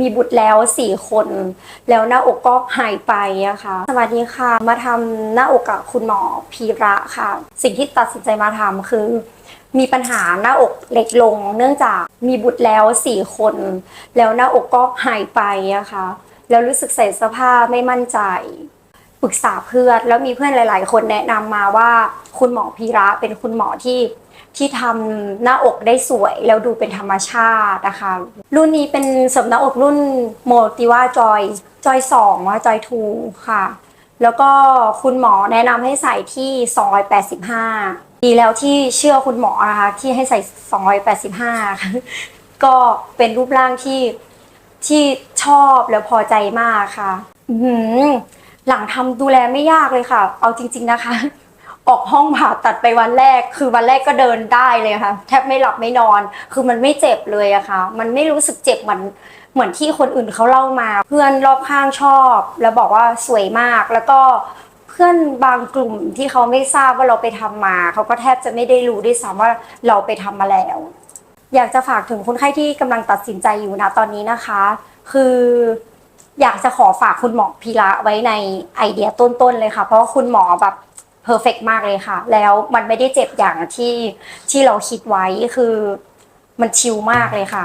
มีบุตรแล้วสี่คน แล้วหน้าอกก็หายไปอะค่ะ สวัสดีค่ะ มาทำหน้าอกกับคุณหมอพีระค่ะ สิ่งที่ตัดสินใจมาทำคือ มีปัญหาหน้าอกเล็กลง เนื่องจากมีบุตรแล้วสี่คน แล้วหน้าอกก็หายไปอะค่ะ แล้วรู้สึกใส่เสื้อผ้าไม่มั่นใจ ปรึกษาเพื่อนแล้วมีเพื่อนหลาย ๆ คนแนะนำมาว่าคุณหมอพีระเป็นคุณหมอที่ที่ทำหน้าอกได้สวยแล้วดูเป็นธรรมชาตินะคะ รุ่นนี้เป็นเสริมหน้าอกรุ่นโมติว่าจอยจอยสองว่าจอยทูค่ะ แล้วก็คุณหมอแนะนำให้ใส่ที่285 ดีแล้วที่เชื่อคุณหมอนะคะที่ให้ใส่285 ก็เป็นรูปร่างที่ที่ชอบแล้วพอใจมากค่ะ อื หลังทำดูแลไม่ยากเลยค่ะ เอาจริง ๆนะคะ ออกห้องผ่าตัดไปวันแรก คือวันแรกก็เดินได้เลยค่ะ แทบไม่หลับไม่นอน คือมันไม่เจ็บเลยอะค่ะ มันไม่รู้สึกเจ็บเหมือนเหมือนที่คนอื่นเขาเล่ามา เพื่อนรอบข้างชอบ แล้วบอกว่าสวยมาก แล้วก็เพื่อนบางกลุ่มที่เขาไม่ทราบว่าเราไปทำมา เขาก็แทบจะไม่ได้รู้ด้วยซ้ำว่าเราไปทำมาแล้ว อยากจะฝากถึงคนไข้ที่กำลังตัดสินใจอยู่นะตอนนี้นะคะ คือ อยากจะขอฝากคุณหมอพีระไว้ในไอเดียต้นๆเลยค่ะ เพราะว่าคุณหมอแบบเพอร์เฟกมากเลยค่ะ แล้วมันไม่ได้เจ็บอย่างที่ที่เราคิดไว้คือมันชิลมากเลยค่ะ